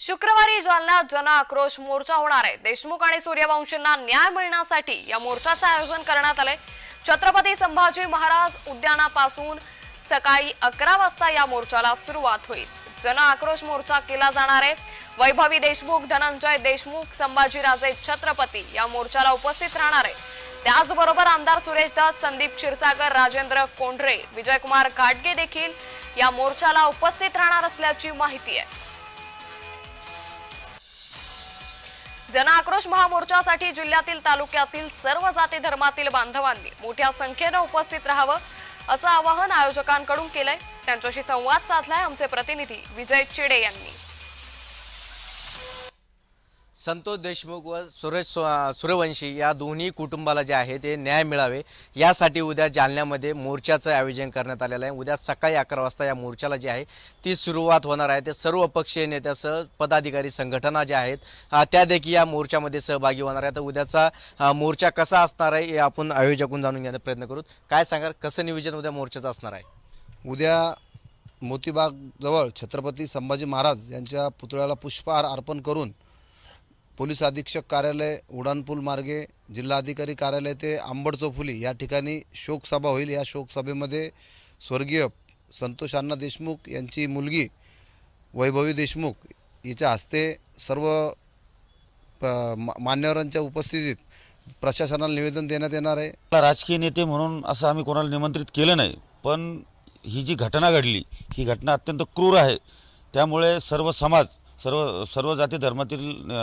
शुक्रवारी जालन्यात जन आक्रोश मोर्चा होणार आहे. देशमुख आणि सूर्यवंशींना न्याय मिळण्यासाठी या मोर्चाचं आयोजन करण्यात आलंय. छत्रपती संभाजी महाराज उद्यानापासून सकाळी अकरा वाजता या मोर्चाला सुरुवात होईल. जन आक्रोश मोर्चा केला जाणार आहे. वैभवी देशमुख धनंजय देशमुख संभाजीराजे छत्रपती या मोर्चाला उपस्थित राहणार आहे. त्याचबरोबर आमदार सुरेश दास संदीप क्षीरसागर राजेंद्र कोंढरे विजयकुमार घाटगे देखील या मोर्चाला उपस्थित राहणार असल्याची माहिती आहे. जन आक्रोश महामोर्चासाठी जिल्ह्यातील तालुक्यातील सर्व जाती धर्मातील बांधवांनी मोठ्या संख्येनं उपस्थित राहावं असं आवाहन आयोजकांकडून केलंय. त्यांच्याशी संवाद साधलाय आमचे प्रतिनिधी विजय चिडे यांनी. संतोष देशमुख व सुरेश सूर्यवंशी या दोन्ही कुटुंबाला जे आहे ते न्याय मिळावे. यासाठी उद्या जालन्यामध्ये मोर्चाचं आयोजन करण्यात आलेलं आहे. उद्या सकाळी अकरा वाजता या मोर्चाला जी आहे ती सुरुवात होणार आहे. ते सर्व पक्षीय नेत्यासह पदाधिकारी संघटना ज्या आहेत त्या देखील या मोर्चामध्ये सहभागी होणार आहे तर उद्याचा मोर्चा कसा असणार आहे हे आपण आयोजकून जाणून घेण्याचा प्रयत्न करू. काय सांगाल? कसं नियोजन उद्या मोर्चाचं असणार आहे? उद्या मोतीबागजवळ छत्रपती संभाजी महाराज यांच्या पुतळ्याला पुष्पहार अर्पण करून पोलीस अधीक्षक कार्यालय उड्डाणपूल मार्गे जिल्हाधिकारी कार्यालय ते आंबड चौफुली या ठिकाणी शोकसभा होईल. या शोकसभेमध्ये स्वर्गीय संतोष अण्णा देशमुख यांची मुलगी वैभवी देशमुख हिच्या हस्ते सर्व प- मा- मान्यवरांच्या उपस्थितीत प्रशासनाला निवेदन देण्यात येणार आहे. राजकीय नेते म्हणून असं आम्ही कोणाला निमंत्रित केलं नाही पण ही जी घटना घडली ही घटना अत्यंत क्रूर आहे. त्यामुळे सर्व समाज सर्व सर्व जाती धर्मातील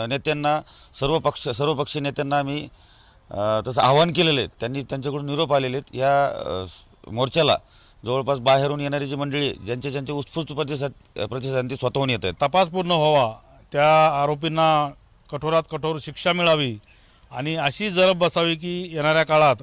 नेत्यांना सर्व पक्ष सर्व पक्षीय नेत्यांना आम्ही तसं आवाहन केलेलं आहे. त्यांनी त्यांच्याकडून निरोप आलेले आहेत. या मोर्चाला जवळपास बाहेरून येणारी जी मंडळी ज्यांचे ज्यांचे उत्स्फूर्त प्रतिसाद प्रतिसाद ते स्वतःहून येत आहेत. तपास पूर्ण व्हावा. त्या आरोपींना कठोरात कठोर शिक्षा मिळावी आणि अशी जरब बसावी की येणाऱ्या काळात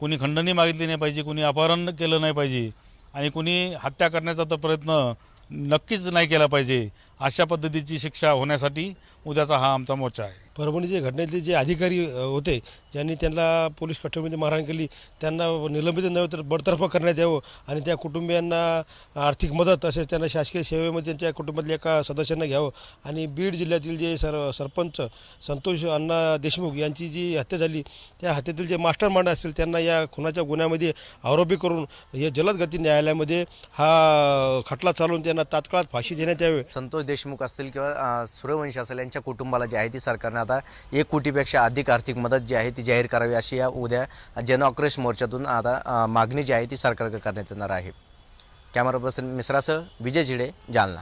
कुणी खंडणी मागितली नाही पाहिजे कुणी अपहरण केलं नाही पाहिजे आणि कुणी हत्या करण्याचा तर प्रयत्न नक्कीच नाही केला पाहिजे. अशा पद्धतीची शिक्षा होण्यासाठी उद्याचा हा आमचा मोर्चा आहे. परभणीचे घटनेतले जे अधिकारी होते ज्यांनी त्यांना पोलीस कस्टडीमध्ये मारहाण केली त्यांना निलंबित नव्हे तर बडतर्फ करण्यात यावं आणि त्या कुटुंबियांना आर्थिक मदत तसेच त्यांना शासकीय सेवेमध्ये त्यांच्या कुटुंबातल्या एका सदस्यांना घ्यावं आणि बीड जिल्ह्यातील जे सर सरपंच संतोष अण्णा देशमुख यांची जी हत्या झाली त्या हत्येतील जे मास्टर मांड असतील त्यांना या खुनाच्या गुन्ह्यामध्ये आरोपी करून हे जलद गती न्यायालयामध्ये हा खटला चालवून त्यांना तात्काळ फाशी देण्यात यावे. संतोष देशमुख असतील किंवा सूर्यवंशी असेल यांच्या कुटुंबाला जी आहे ती सरकारने आता एक कोटीपेक्षा अधिक आर्थिक मदत जी आहे ती जाहीर करावी अशी या उद्या जनआक्रोश मोर्चातून आता मागणी जी आहे ती सरकारकडे करण्यात येणार आहे. कॅमेरा पर्सन मिश्रासह विजय झिडे जालना.